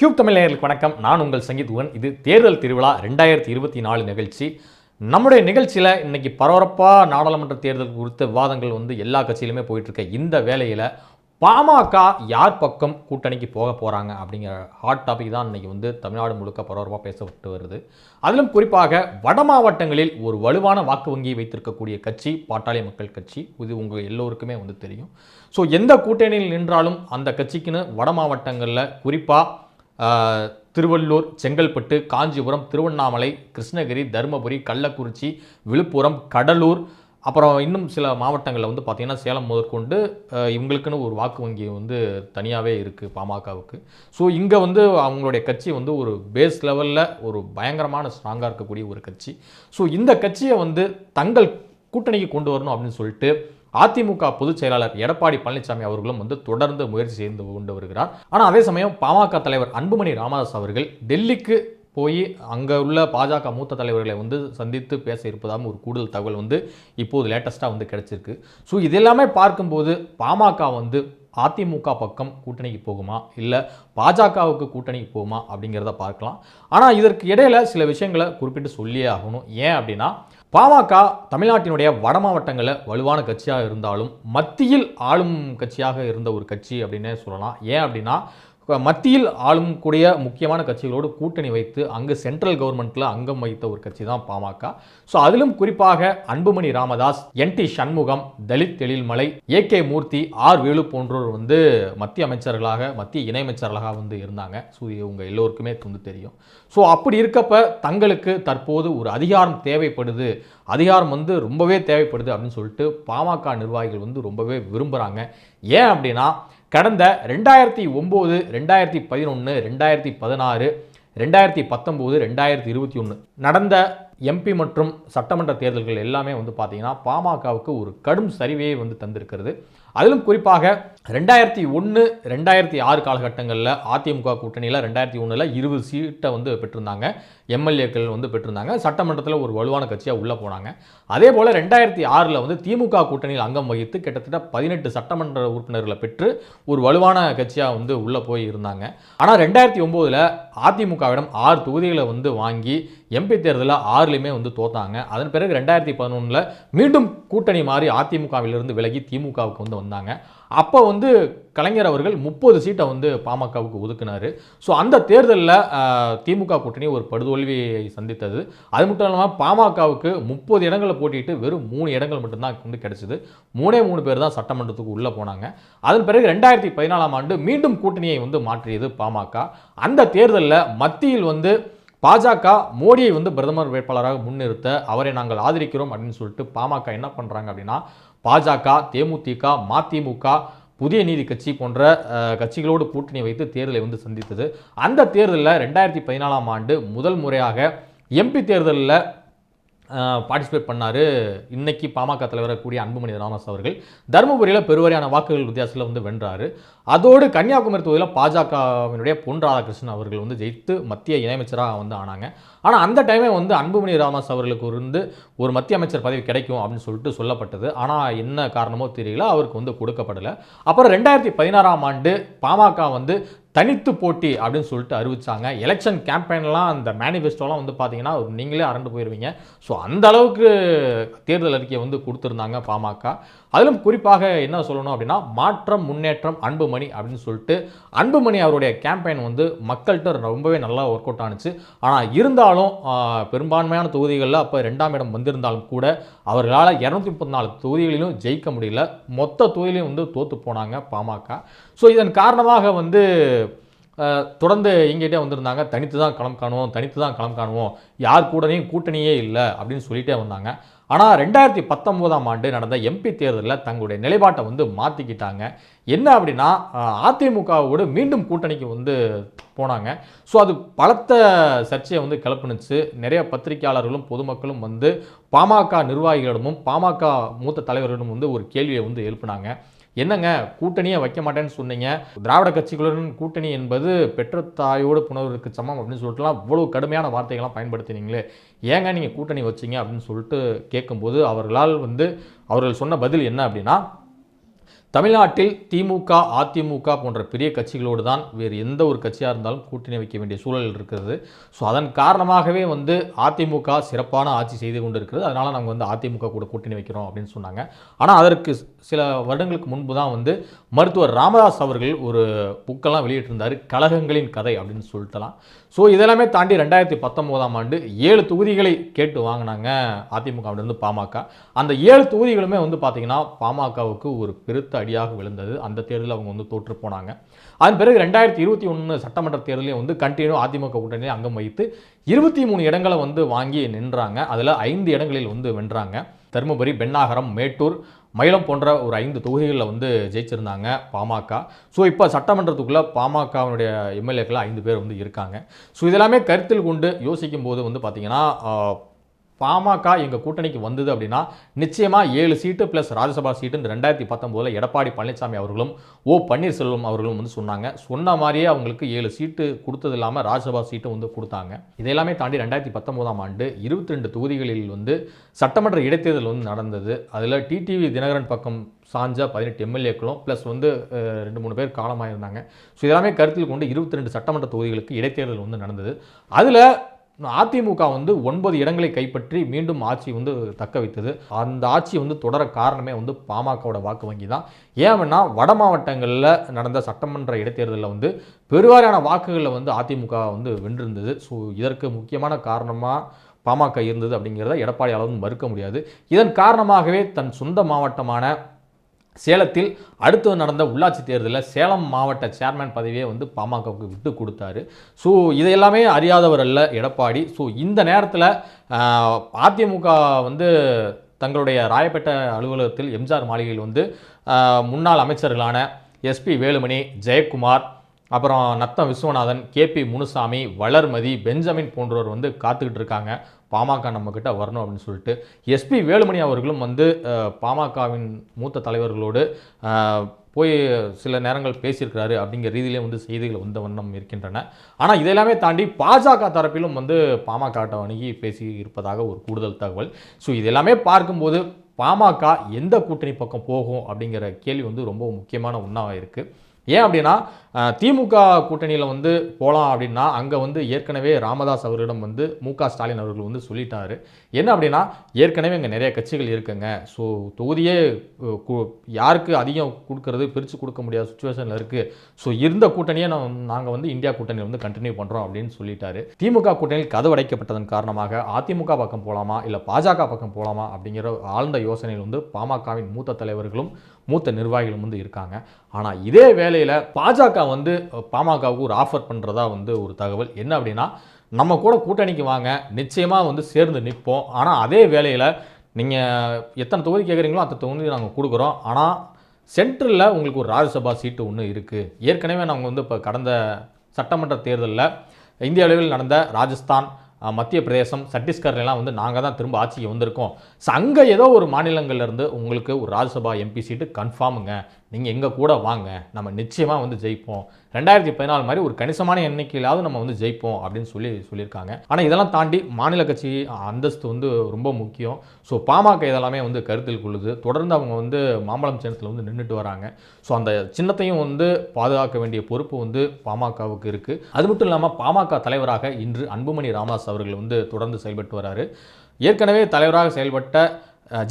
Cube Tamil நேயர்களுக்கு வணக்கம். நான் உங்கள் சங்கீத்வன் இது தேர்தல் திருவிழா ரெண்டாயிரத்தி இருபத்தி நாலு நிகழ்ச்சி. நம்முடைய நிகழ்ச்சியில் இன்றைக்கி பரபரப்பாக நாடாளுமன்ற தேர்தல் குறித்த விவாதங்கள் வந்து எல்லா கட்சியிலுமே போயிட்டு இருக்க இந்த வேலையில் பாமக யார் பக்கம் கூட்டணிக்கு போக போகிறாங்க அப்படிங்கிற ஹாட் டாபிக் தான் இன்றைக்கி வந்து தமிழ்நாடு முழுக்க பரபரப்பாக பேசப்பட்டு வருது. அதிலும் குறிப்பாக வட மாவட்டங்களில் ஒரு வலுவான வாக்கு வங்கியை வைத்திருக்கக்கூடிய கட்சி பாட்டாளி மக்கள் கட்சி. இது உங்கள் எல்லோருக்குமே வந்து தெரியும். ஸோ எந்த கூட்டணியில் நின்றாலும் அந்த கட்சிக்குன்னு வட மாவட்டங்களில் குறிப்பாக திருவள்ளூர் செங்கல்பட்டு காஞ்சிபுரம் திருவண்ணாமலை கிருஷ்ணகிரி தருமபுரி கள்ளக்குறிச்சி விழுப்புரம் கடலூர் அப்புறம் இன்னும் சில மாவட்டங்களில் வந்து பார்த்திங்கன்னா சேலம் முதற்கொண்டு இவங்களுக்குன்னு ஒரு வாக்கு வங்கி வந்து தனியாகவே இருக்குது பாமகவுக்கு. ஸோ இங்கே வந்து அவங்களுடைய கட்சி வந்து ஒரு பேஸ் லெவலில் ஒரு பயங்கரமான ஸ்ட்ராங்காக இருக்கக்கூடிய ஒரு கட்சி. ஸோ இந்த கட்சியை வந்து தங்கள் கூட்டணிக்கு கொண்டு வரணும் அப்படின்னு சொல்லிட்டு அதிமுக பொதுச் செயலாளர் எடப்பாடி பழனிசாமி அவர்களும் வந்து தொடர்ந்து முயற்சி செய்து கொண்டு வருகிறார். ஆனால் அதே சமயம் பாமக தலைவர் அன்புமணி ராமதாஸ் அவர்கள் டெல்லிக்கு போய் அங்கே உள்ள பாஜக மூத்த தலைவர்களை வந்து சந்தித்து பேச இருப்பதாகவும் ஒரு கூடுதல் தகவல் வந்து இப்போது லேட்டஸ்ட்டாக வந்து கிடச்சிருக்கு. ஸோ இதெல்லாமே பார்க்கும்போது பாமக வந்து அதிமுக பக்கம் கூட்டணிக்கு போகுமா? இல்லை பாஜகவுக்கு கூட்டணிக்கு போகுமா? அப்படிங்கிறத பார்க்கலாம். ஆனால் இதற்கு இடையில சில விஷயங்களை குறிப்பிட்டு சொல்லியே ஆகணும். ஏன் அப்படின்னா பாமக தமிழ்நாட்டினுடைய வட மாவட்டங்களில் வலுவான கட்சியாக இருந்தாலும் மத்தியில் ஆளும் கட்சியாக இருந்த ஒரு கட்சி அப்படின்னே சொல்லலாம். ஏன் அப்படின்னா மத்தியில் ஆளும் கூடிய முக்கியமான கட்சிகளோடு கூட்டணி வைத்து அங்கு சென்ட்ரல் கவர்மெண்ட்டில் அங்கம் வகித்த ஒரு கட்சி தான் பாமக. ஸோ அதிலும் குறிப்பாக Anbumani Ramadoss N T Shanmugam Dalit Ezhilmalai A K Moorthy R Velu போன்றோர் வந்து மத்திய அமைச்சர்களாக மத்திய இணையமைச்சர்களாக வந்து இருந்தாங்க. ஸோ இவங்க எல்லோருக்குமே வந்து தெரியும். ஸோ அப்படி இருக்கப்ப தங்களுக்கு தற்போது ஒரு அதிகாரம் தேவைப்படுது. அதிகாரம் வந்து ரொம்பவே தேவைப்படுது அப்படின்னு சொல்லிட்டு பாமக நிர்வாகிகள் வந்து ரொம்பவே விரும்புகிறாங்க ஏன் அப்படின்னா கடந்த ரெண்டாயிரத்தி ஒம்பது ரெண்டாயிரத்தி பதினொன்று ரெண்டாயிரத்தி பதினாறு ரெண்டாயிரத்தி பத்தொம்போது ரெண்டாயிரத்தி இருபத்தி ஒன்று நடந்த எம்பி மற்றும் சட்டமன்ற தேர்தல்கள் எல்லாமே வந்து பார்த்திங்கன்னா பாமகவுக்கு ஒரு கடும் சரிவையை வந்து தந்திருக்கிறது. அதிலும் குறிப்பாக ரெண்டாயிரத்தி ஒன்று ரெண்டாயிரத்தி ஆறு காலகட்டங்களில் அதிமுக கூட்டணியில் ரெண்டாயிரத்தி ஒன்றில் இருபது சீட்டை வந்து பெற்றிருந்தாங்க. எம்எல்ஏக்கள் வந்து பெற்றிருந்தாங்க. சட்டமன்றத்தில் ஒரு வலுவான கட்சியாக உள்ளே போனாங்க. அதே போல் ரெண்டாயிரத்தி ஆறில் வந்து திமுக கூட்டணியில் அங்கம் வகித்து கிட்டத்தட்ட பதினெட்டு சட்டமன்ற உறுப்பினர்களை பெற்று ஒரு வலுவான கட்சியாக வந்து உள்ளே போய் இருந்தாங்க. ஆனால் ரெண்டாயிரத்தி ஒம்போதில் அதிமுகவிடம் ஆறு தொகுதிகளை வந்து வாங்கி எம்பி தேர்தலில் ஆறுலையுமே வந்து தோத்தாங்க. அதன் பிறகு ரெண்டாயிரத்தி பதினொன்றில் மீண்டும் கூட்டணி மாறி அதிமுகவிலிருந்து விலகி திமுகவுக்கு வந்து வந்தாங்க. அப்போ வந்து கலைஞர் அவர்கள் முப்பது சீட்டை வந்து பாமகவுக்கு ஒதுக்குனார். ஸோ அந்த தேர்தலில் திமுக கூட்டணி ஒரு படுதோல்வியை சந்தித்தது. அது மட்டும் இல்லாமல் பாமகவுக்கு முப்பது இடங்களை போட்டிட்டு வெறும் மூணு இடங்கள் மட்டும்தான் வந்து கிடச்சிது. மூணே மூணு பேர் தான் சட்டமன்றத்துக்கு உள்ளே போனாங்க. அதன் பிறகு ரெண்டாயிரத்தி பதினாலாம் ஆண்டு மீண்டும் கூட்டணியை வந்து மாற்றியது பாமக. அந்த தேர்தலில் மத்தியில் வந்து பாஜக மோடியை வந்து பிரதமர் வேட்பாளராக முன்னிறுத்த அவரை நாங்கள் ஆதரிக்கிறோம் அப்படின்னு சொல்லிட்டு பாமக என்ன பண்ணுறாங்க அப்படின்னா பாஜக தேமுதிக மதிமுக புதிய நீதி கட்சி போன்ற கட்சிகளோடு கூட்டணி வைத்து தேர்தலை வந்து சந்தித்தது. அந்த தேர்தலில் ரெண்டாயிரத்தி பதினாலாம் ஆண்டு முதல் முறையாக எம்பி தேர்தலில் பார்ட்டிசிபேட் பண்ணார். இன்னைக்கு பாமக தலைவராக கூடிய அன்புமணி ராமதாஸ் அவர்கள். தருமபுரியில் பெருவாரியான வாக்குகள் வித்தியாசத்தில் வந்து வென்றார். அதோடு கன்னியாகுமரி தொகுதியில் பாஜகவினுடைய பொன் ராதாகிருஷ்ணன் அவர்கள் வந்து ஜெயித்து மத்திய இணையமைச்சராக வந்து ஆனாங்க. ஆனால் அந்த டைமே வந்து அன்புமணி ராமதாஸ் அவர்களுக்கு இருந்து ஒரு மத்திய அமைச்சர் பதவி கிடைக்கும் அப்படின்னு சொல்லிட்டு சொல்லப்பட்டது. ஆனால் என்ன காரணமோ தெரியல. அவருக்கு வந்து கொடுக்கப்படலை. அப்புறம் ரெண்டாயிரத்தி பதினாறாம் ஆண்டு பாமக வந்து தனித்து போட்டி அப்படின்னு சொல்லிட்டு அறிவிச்சாங்க. எலெக்ஷன் கேம்பெயின்லாம் அந்த மேனிஃபெஸ்டோலாம் வந்து பார்த்தீங்கன்னா நீங்களே அரண்டு போயிடுவீங்க ஸோ அந்த அளவுக்கு தேர்தல் அறிக்கையை வந்து கொடுத்துருந்தாங்க பாமக. அதிலும் குறிப்பாக என்ன சொல்லணும் அப்படின்னா மாற்றம் முன்னேற்றம் அன்புமணி அப்படின்னு சொல்லிட்டு அன்புமணி அவருடைய கேம்பெயின் வந்து மக்கள்கிட்ட ரொம்பவே நல்லா ஒர்க் அவுட் ஆனிச்சு. ஆனால் இருந்தாலும் பெரும்பான்மையான தொகுதிகளில் அப்போ ரெண்டாம் இடம் வந்திருந்தாலும் கூட அவர்களால் இரநூத்தி முப்பத்தி நாலு தொகுதிகளிலும் ஜெயிக்க முடியல. மொத்த தொகுதியிலையும் வந்து தோற்று போனாங்க பாமக. ஸோ இதன் காரணமாக வந்து தொடர்ந்து எங்கிட்டே வந்திருந்தாங்க. தனித்து தான் களம் காணுவோம் தனித்து தான் களம் காணுவோம். யார் கூடனையும் கூட்டணியே இல்லை அப்படின்னு சொல்லிகிட்டே வந்தாங்க. ஆனால் ரெண்டாயிரத்தி பத்தொம்போதாம் ஆண்டு நடந்த எம்பி தேர்தலில் தங்களுடைய நிலைப்பாட்டை வந்து மாற்றிக்கிட்டாங்க என்ன அப்படின்னா அதிமுகவோடு மீண்டும் கூட்டணிக்கு வந்து போனாங்க. ஸோ அது பலத்த சர்ச்சையை வந்து கிளப்புனுச்சு. நிறைய பத்திரிகையாளர்களும் பொதுமக்களும் வந்து பாமக நிர்வாகிகளிடமும் பாமக மூத்த தலைவர்களிடம் வந்து ஒரு கேள்வியை வந்து எழுப்பினாங்க. என்னங்க கூட்டணியை வைக்க மாட்டேன்னு சொன்னீங்க? திராவிட கட்சிகளுடன் கூட்டணி என்பது பெற்ற தாயோடு புணர்வுக்கு சமம் அப்படின்னு சொல்லிட்டுலாம் இவ்வளோ கடுமையான வார்த்தைகள்லாம் பயன்படுத்தினீங்களே. ஏங்க நீங்கள் கூட்டணி வச்சீங்க அப்படின்னு சொல்லிட்டு கேட்கும்போது அவர்களால் வந்து அவர்கள் சொன்ன பதில் என்ன அப்படின்னா தமிழ்நாட்டில் திமுக அதிமுக போன்ற பெரிய கட்சிகளோடு தான் வேறு எந்த ஒரு கட்சியாக இருந்தாலும் கூட்டணி வைக்க வேண்டிய சூழல் இருக்கிறது. ஸோ அதன் காரணமாகவே வந்து அதிமுக சிறப்பான ஆட்சி செய்து கொண்டு இருக்கிறது அதனால் நாங்கள் வந்து அதிமுக கூட கூட்டணி வைக்கிறோம் அப்படின்னு சொன்னாங்க. ஆனால் அதற்கு சில வருடங்களுக்கு முன்பு தான் வந்து மருத்துவர் ராமதாஸ் அவர்கள் ஒரு புக்கெல்லாம் வெளியிட்டிருந்தார் கழகங்களின் கதை அப்படின்னு சொல்லிட்டலாம். ஸோ இதெல்லாமே தாண்டி ரெண்டாயிரத்தி பத்தொம்போதாம் ஆண்டு ஏழு தொகுதிகளை கேட்டு வாங்கினாங்க அதிமுகவிலிருந்து பாமக. அந்த ஏழு தொகுதிகளுமே வந்து பார்த்திங்கன்னா பாமகவுக்கு ஒரு பெருத்த அடியாக விழுந்தது. அந்த தேர்தலில் அவங்க வந்து தோற்று போனாங்க. அதன் பிறகு ரெண்டாயிரத்தி இருபத்தி ஒன்று சட்டமன்ற தேர்தலையும் வந்து கண்டினியூ அதிமுக கூட்டணியில் அங்கம் வைத்து இருபத்தி மூணு இடங்களை வந்து வாங்கி நின்றாங்க. அதில் ஐந்து இடங்களில் வந்து வென்றாங்க. தருமபுரி பெண்ணாகரம் மேட்டூர் மயிலம் போன்ற ஒரு ஐந்து தொகுதிகளில் வந்து ஜெயிச்சிருந்தாங்க பாமக. ஸோ இப்போ சட்டமன்றத்துக்குள்ளே பாமகவினுடைய எம்எல்ஏக்கள் ஐந்து பேர் வந்து இருக்காங்க. ஸோ இதெல்லாமே கருத்தில் கொண்டு யோசிக்கும் போது வந்து பார்த்திங்கன்னா பாமக எங்கள் கூட்டணிக்கு வந்தது அப்படின்னா நிச்சயமாக ஏழு சீட்டு ப்ளஸ் ராஜ்யசபா சீட்டு இந்த ரெண்டாயிரத்தி பத்தொம்போதில் எடப்பாடி பழனிசாமி அவர்களும் ஓ பன்னீர்செல்வம் அவர்களும் வந்து சொன்னாங்க. சொன்ன மாதிரியே அவங்களுக்கு ஏழு சீட்டு கொடுத்தது இல்லாமல் ராஜ்யசபா சீட்டும் வந்து கொடுத்தாங்க. இதெல்லாமே தாண்டி ரெண்டாயிரத்தி பத்தொம்போதாம் ஆண்டு இருபத்தி ரெண்டு தொகுதிகளில் வந்து சட்டமன்ற இடைத்தேர்தல் வந்து நடந்தது. அதில் டிடிவி தினகரன் பக்கம் சாஞ்ச பதினெட்டு எம்எல்ஏக்களும் ப்ளஸ் வந்து ரெண்டு மூணு பேர் காலமாயிருந்தாங்க. ஸோ இதெல்லாமே கருத்தில் கொண்டு இருபத்தி ரெண்டு சட்டமன்ற தொகுதிகளுக்கு இடைத்தேர்தல் வந்து நடந்தது. அதில் அதிமுக வந்து ஒன்பது இடங்களை கைப்பற்றி மீண்டும் ஆட்சி வந்து தக்க வைத்தது. அந்த ஆட்சி வந்து தொடர காரணமே வந்து பாமகவோட வாக்கு வங்கி தான். ஏன்னா வட மாவட்டங்களில் நடந்த சட்டமன்ற இடைத்தேர்தலில் வந்து பெருவாரியான வாக்குகளில் வந்து அதிமுக வந்து வென்றிருந்தது. ஸோ இதற்கு முக்கியமான காரணமாக பாமக இருந்தது அப்படிங்கிறத எடப்பாடியால் வந்து மறுக்க முடியாது. இதன் காரணமாகவே தன் சொந்த மாவட்டமான சேலத்தில் அடுத்து நடந்த உள்ளாட்சி தேர்தலில் சேலம் மாவட்ட சேர்மேன் பதவியை வந்து பாமகவுக்கு விட்டு கொடுத்தாரு. ஸோ இதையெல்லாமே அறியாதவர் அல்ல எடப்பாடி. ஸோ இந்த நேரத்தில் அதிமுக வந்து தங்களுடைய ராயப்பேட்டை அலுவலகத்தில் எம்ஜிஆர் மாளிகையில் வந்து முன்னாள் அமைச்சர்களான எஸ்பி வேலுமணி ஜெயக்குமார் அப்புறம் Natham Viswanathan K P Munusamy Valarmathi Benjamin போன்றோர் வந்து காத்துக்கிட்டு இருக்காங்க. பாமக நம்மக்கிட்ட வரணும் அப்படின்னு சொல்லிட்டு. எஸ்பி வேலுமணி அவர்களும் வந்து பாமகவின் மூத்த தலைவர்களோடு போய் சில நேரங்கள் பேசியிருக்கிறாரு அப்படிங்கிற ரீதியிலே வந்து செய்திகள் வந்த வண்ணம் இருக்கின்றன. ஆனால் இதெல்லாமே தாண்டி பாஜக தரப்பிலும் வந்து பாமக அணுகி பேசி இருப்பதாக ஒரு கூடுதல் தகவல். ஸோ இதெல்லாமே பார்க்கும்போது பாமக எந்த கூட்டணி பக்கம் போகும் அப்படிங்கிற கேள்வி வந்து ரொம்ப முக்கியமான ஒன்றாக இருக்குது ஏன் அப்படின்னா திமுக கூட்டணியில் வந்து போகலாம் அப்படின்னா அங்கே வந்து ஏற்கனவே ராமதாஸ் அவர்களிடம் வந்து மு ஸ்டாலின் அவர்கள் வந்து சொல்லிட்டாரு. என்ன அப்படின்னா ஏற்கனவே இங்கே நிறைய கட்சிகள் இருக்குங்க. ஸோ தொகுதியே யாருக்கு அதிகம் கொடுக்கறது பிரித்து கொடுக்க முடியாத சுச்சுவேஷனில் இருக்குது ஸோ இருந்த கூட்டணியை நான் நாங்கள் வந்து இந்தியா கூட்டணியில் வந்து கண்டினியூ பண்ணுறோம் அப்படின்னு சொல்லிட்டாரு. திமுக கூட்டணியில் கதவடைக்கப்பட்டதன் காரணமாக அதிமுக பக்கம் போகலாமா இல்லை பாஜக பக்கம் போகலாமா அப்படிங்கிற ஆழ்ந்த யோசனையில் வந்து பாமகவின் மூத்த தலைவர்களும் மூத்த நிர்வாகிகளும் வந்து இருக்காங்க. ஆனால் இதே வேலை வேளையில் பாஜக வந்து பாமகவுக்கு ஒரு ஆஃபர் பண்ணுறதா வந்து ஒரு தகவல். என்ன அப்படின்னா நம்ம கூட கூட்டணிக்கு வாங்க நிச்சயமாக வந்து சேர்ந்து நிற்போம் ஆனால் அதே வேளையில் நீங்கள் எத்தனை தொகுதி கேட்குறீங்களோ அத்தனை தொகுதி நாங்கள் கொடுக்குறோம். ஆனால் சென்ட்ரலில் உங்களுக்கு ஒரு ராஜ்யசபா சீட்டு ஒன்று இருக்குது ஏற்கனவே நாங்கள் வந்து இப்போ கடந்த சட்டமன்ற தேர்தலில் இந்திய அளவில் நடந்த ராஜஸ்தான் மத்திய பிரதேசம் சத்தீஸ்கர்லாம் வந்து நாங்கள் தான் திரும்ப ஆட்சிக்கு வந்திருக்கோம். ஸோ அங்கே ஏதோ ஒரு மாநிலங்கள்லேருந்து உங்களுக்கு ஒரு ராஜ்யசபா எம்பி சீட்டு கன்ஃபார்முங்க நீங்கள் எங்கள் கூட வாங்க நம்ம நிச்சயமாக வந்து ஜெயிப்போம். ரெண்டாயிரத்தி பதினாலு மாதிரி ஒரு கணிசமான எண்ணிக்கையிலாவது நம்ம வந்து ஜெயிப்போம் அப்படின்னு சொல்லி சொல்லியிருக்காங்க. ஆனால் இதெல்லாம் தாண்டி மாநில கட்சி அந்தஸ்து வந்து ரொம்ப முக்கியம். ஸோ பாமக இதெல்லாமே வந்து கருத்தில் கொள்ளுது. தொடர்ந்து அவங்க வந்து மாம்பழம் சின்னத்தில் வந்து நின்றுட்டு வராங்க. ஸோ அந்த சின்னத்தையும் வந்து பாதுகாக்க வேண்டிய பொறுப்பு வந்து பாமகவுக்கு இருக்குது அது மட்டும் இல்லாமல் பாமக தலைவராக இன்று அன்புமணி ராமதாஸ் அவர்கள் வந்து தொடர்ந்து செயல்பட்டு வராரு. ஏற்கனவே தலைவராக செயல்பட்ட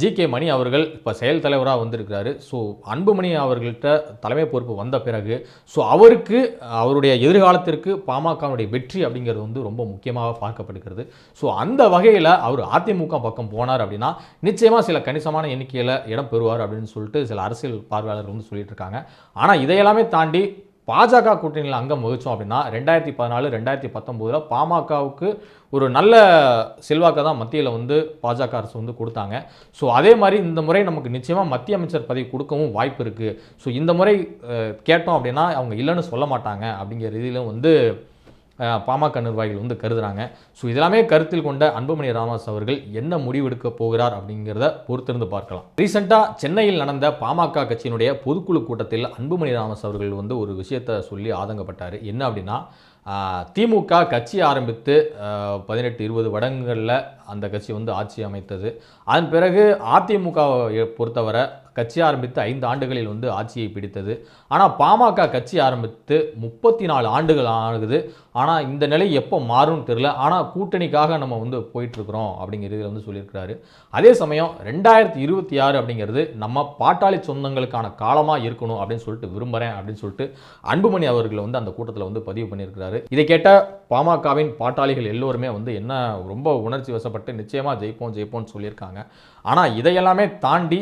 ஜி கே மணி அவர்கள் இப்போ செயல் தலைவராக வந்திருக்கிறாரு. ஸோ அன்புமணி அவர்கள்ட்ட தலைமை பொறுப்பு வந்த பிறகு ஸோ அவருக்கு அவருடைய எதிர்காலத்திற்கு பாமகவுடைய வெற்றி அப்படிங்கிறது வந்து ரொம்ப முக்கியமாக பார்க்கப்படுகிறது. ஸோ அந்த வகையில் அவர் அதிமுக பக்கம் போனார் அப்படின்னா நிச்சயமாக சில கணிசமான எண்ணிக்கையில் இடம் பெறுவார் அப்படின்னு சொல்லிட்டு சில அரசியல் பார்வையாளர்கள் வந்து சொல்லிட்டு இருக்காங்க. ஆனால் இதையெல்லாமே தாண்டி பாஜக கூட்டணியில் அங்கம் வகிச்சோம் அப்படின்னா ரெண்டாயிரத்தி பதினாலு ரெண்டாயிரத்தி பத்தொம்போதில் பாமகவுக்கு ஒரு நல்ல செல்வாக்கை தான் மத்தியில் வந்து பாஜக அரசு வந்து கொடுத்தாங்க. ஸோ அதே மாதிரி இந்த முறை நமக்கு நிச்சயமாக மத்திய அமைச்சர் பதவி கொடுக்கவும் வாய்ப்பு இருக்குது ஸோ இந்த முறை கேட்டோம் அப்படின்னா அவங்க இல்லைன்னு சொல்ல மாட்டாங்க அப்படிங்கிற ரீதியிலும் வந்து பாமக நிர்வாகிகள் வந்து கருதுகிறாங்க ஸோ இதெல்லாமே கருத்தில் கொண்ட அன்புமணி ராமதாஸ் அவர்கள் என்ன முடிவெடுக்க போகிறார் அப்படிங்கிறத பொறுத்திருந்து பார்க்கலாம். ரீசெண்டாக சென்னையில் நடந்த பாமக கட்சியினுடைய பொதுக்குழு கூட்டத்தில் அன்புமணி ராமதாஸ் அவர்கள் வந்து ஒரு விஷயத்தை சொல்லி ஆதங்கப்பட்டார். என்ன அப்படின்னா திமுக கட்சி ஆரம்பித்து பதினெட்டு இருபது வடங்களில் அந்த கட்சி வந்து ஆட்சி அமைத்தது. அதன் பிறகு அதிமுகவை பொறுத்தவரை கட்சி ஆரம்பித்து ஐந்து ஆண்டுகளில் வந்து ஆட்சியை பிடித்தது. ஆனால் பாமக கட்சி ஆரம்பித்து முப்பத்தி நாலு ஆண்டுகள் ஆகுது. ஆனால் இந்த நிலை எப்போ மாறும்னு தெரில ஆனால் கூட்டணிக்காக நம்ம வந்து போயிட்டுருக்குறோம் அப்படிங்கிறது வந்து சொல்லியிருக்கிறாரு. அதே சமயம் ரெண்டாயிரத்தி இருபத்தி ஆறு அப்படிங்கிறது நம்ம பாட்டாளி சொந்தங்களுக்கான காலமாக இருக்கணும் அப்படின்னு சொல்லிட்டு விரும்புகிறேன் அப்படின்னு சொல்லிட்டு அன்புமணி அவர்கள் வந்து அந்த கூட்டத்தில் வந்து பதிவு பண்ணியிருக்கிறாரு. இதை கேட்ட பாமகவின் பாட்டாளிகள் எல்லோருமே வந்து என்ன ரொம்ப உணர்ச்சி வசப்பட்டு நிச்சயமாக ஜெயிப்போம் ஜெயிப்போம்னு சொல்லியிருக்காங்க. ஆனால் இதையெல்லாமே தாண்டி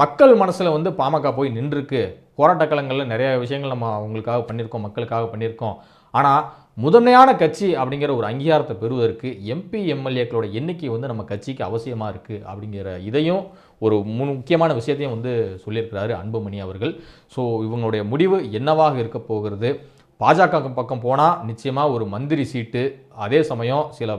மக்கள் மனசில் வந்து பாமக போய் நின்றுருக்கு. போராட்ட களங்களில் நிறைய விஷயங்கள் நம்ம அவங்களுக்காக பண்ணியிருக்கோம் மக்களுக்காக பண்ணியிருக்கோம் ஆனால் முதன்மையான கட்சி அப்படிங்கிற ஒரு அங்கீகாரத்தை பெறுவதற்கு எம்பி எம்எல்ஏக்களோட எண்ணிக்கை வந்து நம்ம கட்சிக்கு அவசியமாக இருக்குது அப்படிங்கிற இதையும் ஒரு முன் முக்கியமான விஷயத்தையும் வந்து சொல்லியிருக்கிறாரு அன்புமணி அவர்கள். ஸோ இவங்களுடைய முடிவு என்னவாக இருக்க போகிறது? பாஜக பக்கம் போனால் நிச்சயமாக ஒரு மந்திரி சீட்டு அதே சமயம் சில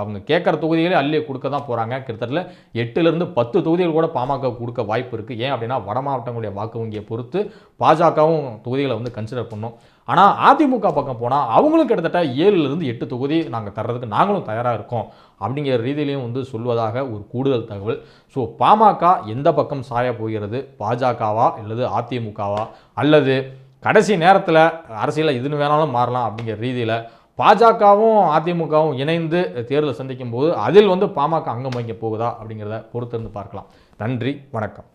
அவங்க கேட்குற தொகுதிகளே அள்ளி கொடுக்க தான் போகிறாங்க கிட்டத்தட்ட எட்டுலேருந்து பத்து தொகுதிகள் கூட பாமக கொடுக்க வாய்ப்பு இருக்குது ஏன் அப்படின்னா வட மாவட்டங்களுடைய வாக்கு வங்கியை பொறுத்து பாஜகவும் தொகுதிகளை வந்து கன்சிடர் பண்ணோம். ஆனால் அதிமுக பக்கம் போனால் அவங்களும் கிட்டத்தட்ட ஏழுலேருந்து எட்டு தொகுதி நாங்கள் தர்றதுக்கு நாங்களும் தயாராக இருக்கோம். அப்படிங்கிற ரீதியிலையும் வந்து சொல்வதாக ஒரு கூடுதல் தகவல். ஸோ பாமக எந்த பக்கம் சாய போகிறது? பாஜகவா அல்லது அதிமுகவா? அல்லது கடைசி நேரத்தில் அரசியலில் இதுன்னு வேணாலும் மாறலாம் அப்படிங்கிற ரீதியில் பாஜகவும் அதிமுகவும் இணைந்து தேர்தலை சந்திக்கும் போது அதில் வந்து பாமக அங்கம் வகிக்க போகுதா அப்படிங்கிறத பொறுத்திருந்து பார்க்கலாம். நன்றி வணக்கம்.